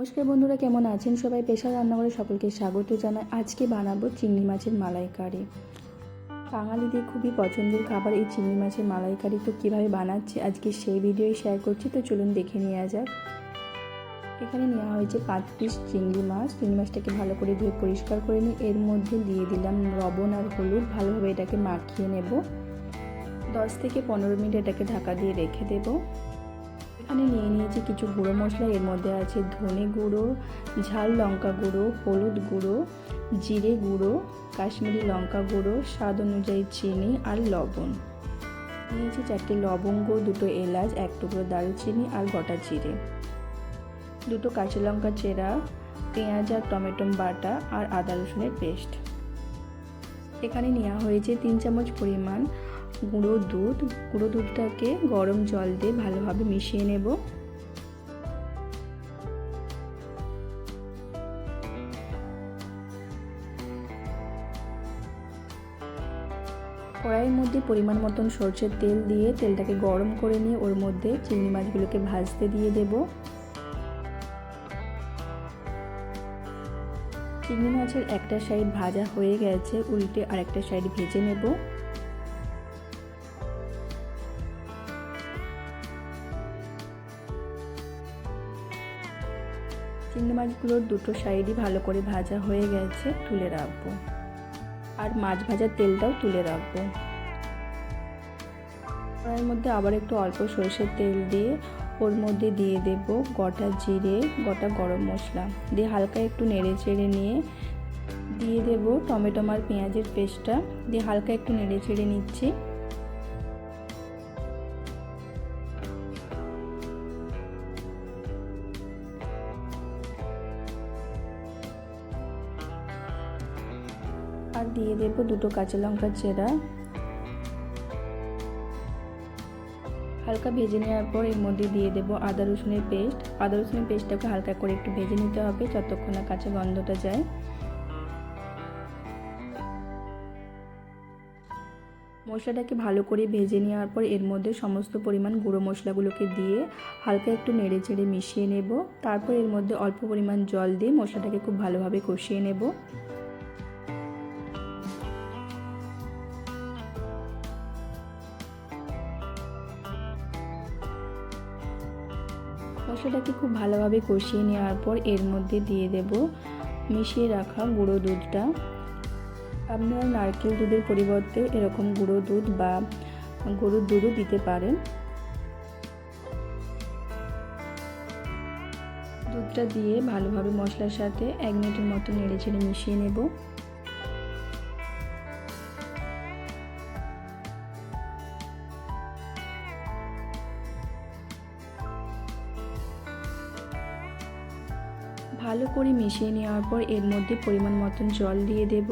নমস্কার বন্ধুরা, কেমন আছেন সবাই? পেশা রান্নাঘরে সকলকে স্বাগত জানাই। আজকে বানাবো চিংড়ি মাছের মালাইকারি। বাঙালিদের খুবই পছন্দের খাবার এই চিংড়ি মাছের মালাইকারি। তো কীভাবে বানাচ্ছি আজকে সেই ভিডিওই শেয়ার করছি। তো চলুন দেখে নেওয়া যাক। এখানে নেওয়া হয়েছে পাঁচ পিস চিংড়ি মাছ। চিংড়ি মাছটাকে ভালো করে ধুয়ে পরিষ্কার করে নিই। এর মধ্যে দিয়ে দিলাম লবণ আর হলুদ। ভালোভাবে এটাকে মাখিয়ে নেব। দশ থেকে পনেরো মিনিট এটাকে ঢাকা দিয়ে রেখে দেবো। এখানে নিয়ে নিয়েছি কিছু গুঁড়ো মশলা। এর মধ্যে আছে ধনে গুঁড়ো, ঝাল লঙ্কা গুঁড়ো, হলুদ গুঁড়ো, জিরে গুঁড়ো, কাশ্মীরি লঙ্কা গুঁড়ো, স্বাদ অনুযায়ী চিনি আর লবণ। নিয়েছি চারটে লবঙ্গ, দুটো এলাচ, এক টুকরো দারুচিনি আর গোটা জিরে। দুটো কাঁচা লঙ্কা চেরা, পেঁয়াজ আর টমেটো বাটা আর আদা রসুনের পেস্ট। এখানে নেওয়া হয়েছে তিন চামচ পরিমাণ গুঁড়ো দুধ, গুঁড়ো দুধটাকে গরম জল দিয়ে ভালোভাবে মিশিয়ে নেব। কড়াইয়ের মধ্যে পরিমাণ মতন সরষের তেল দিয়ে তেলটাকে গরম করে নিয়ে ওর মধ্যে চিংড়ি মাছগুলোকে ভাজতে দিয়ে দেব। চিংড়ি মাছের একটা সাইড ভাজা হয়ে গেছে, উল্টে আরেকটা সাইড ভেজে নেব। চিংড়ি মাছগুলোর দুটো সাইডই ভালো করে ভাজা হয়ে গেছে, তুলে রাখব। আর মাছ ভাজার তেলটাও তুলে রাখব। কড়াইয়ের মধ্যে আবার একটু অল্প সরষের তেল দিয়ে ওর মধ্যে দিয়ে দেব গোটা জিরে, গোটা গরম মশলা। দিয়ে হালকা একটু নেড়ে চেড়ে নিয়ে দিয়ে দেব টমেটো আর পেঁয়াজের পেস্টটা। দিয়ে হালকা একটু নেড়ে চেড়ে নিচ্ছি। আর দিয়ে দেব দুটো কাঁচা লঙ্কা চেরা। হালকা ভেজে নেওয়ার পর এর মধ্যে দিয়ে দেব আদা রসুনের পেস্ট। আদা রসুনের পেস্টটাকে হালকা করে একটু ভেজে নিতে হবে যতক্ষণ না কাঁচা গন্ধটা যায়। মশলাটাকে ভালো করে ভেজে নেওয়ার পর এর মধ্যে সমস্ত পরিমাণ গুঁড়ো মশলাগুলোকে দিয়ে হালকা একটু নেড়ে চেড়ে মিশিয়ে নেব। তারপর এর মধ্যে অল্প পরিমাণ জল দিয়ে মশলাটাকে খুব ভালোভাবে কষিয়ে নেব। মশলাটাকে খুব ভালোভাবে কষিয়ে নেওয়ার পর এর মধ্যে দিয়ে দেব মিশিয়ে রাখা গুঁড়ো দুধটা। আপনারা নারকেল দুধের পরিবর্তে এরকম গুঁড়ো দুধ বা গরুর দুধও দিতে পারেন। দুধটা দিয়ে ভালোভাবে মশলার সাথে এক মিনিটের মতো নেড়ে ছেড়ে মিশিয়ে নেব। ভালো করে মিশিয়ে নেওয়ার পর এর মধ্যে পরিমাণ মতন জল দিয়ে দেব।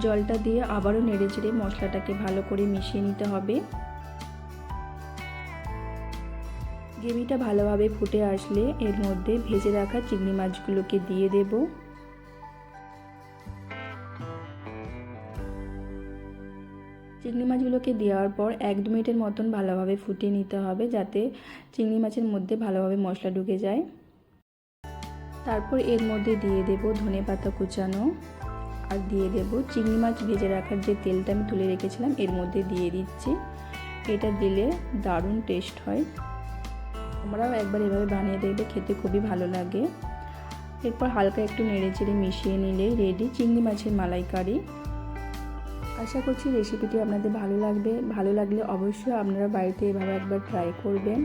জলটা দিয়ে আবারও নেড়ে চেড়ে মশলাটাকে ভালো করে মিশিয়ে নিতে হবে। গ্রেভিটা ভালোভাবে ফুটে আসলে এর মধ্যে ভেজে রাখা চিংড়ি মাছগুলোকে দিয়ে দেব। চিংড়ি মাছগুলোকে দেওয়ার পর এক দু মিনিটের মতন ভালোভাবে ফুটিয়ে নিতে হবে যাতে চিংড়ি মাছের মধ্যে ভালোভাবে মশলা ঢুকে যায়। তারপর এর মধ্যে দিয়ে দেব ধনে পাতা কুচানো আর দিয়ে দেব চিংড়ি মাছ ভেজে রাখার যে তেলটা আমি তুলে রেখেছিলাম, এর মধ্যে দিয়ে দিচ্ছি। এটা দিলে দারুণ টেস্ট হয়। আমরাও একবার এভাবে বানিয়ে দেখবে, খেতে খুবই ভালো লাগে। এরপর হালকা একটু নেড়ে চেড়ে মিশিয়ে নিলে রেডি চিংড়ি মাছের মালাইকারি। আশা করছি রেসিপিটি আপনাদের ভালো লাগবে। ভালো লাগলে অবশ্যই আপনারা বাড়িতে এভাবে একবার ট্রাই করবেন।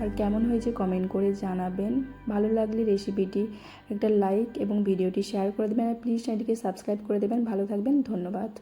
আর কেমন হয়েছে কমেন্ট করে জানাবেন। ভালো লাগলে রেসিপিটি একটা লাইক এবং ভিডিওটি শেয়ার করে দেবেন। আর প্লিজ চ্যানেলটিকে সাবস্ক্রাইব করে দেবেন। ভালো থাকবেন, ধন্যবাদ।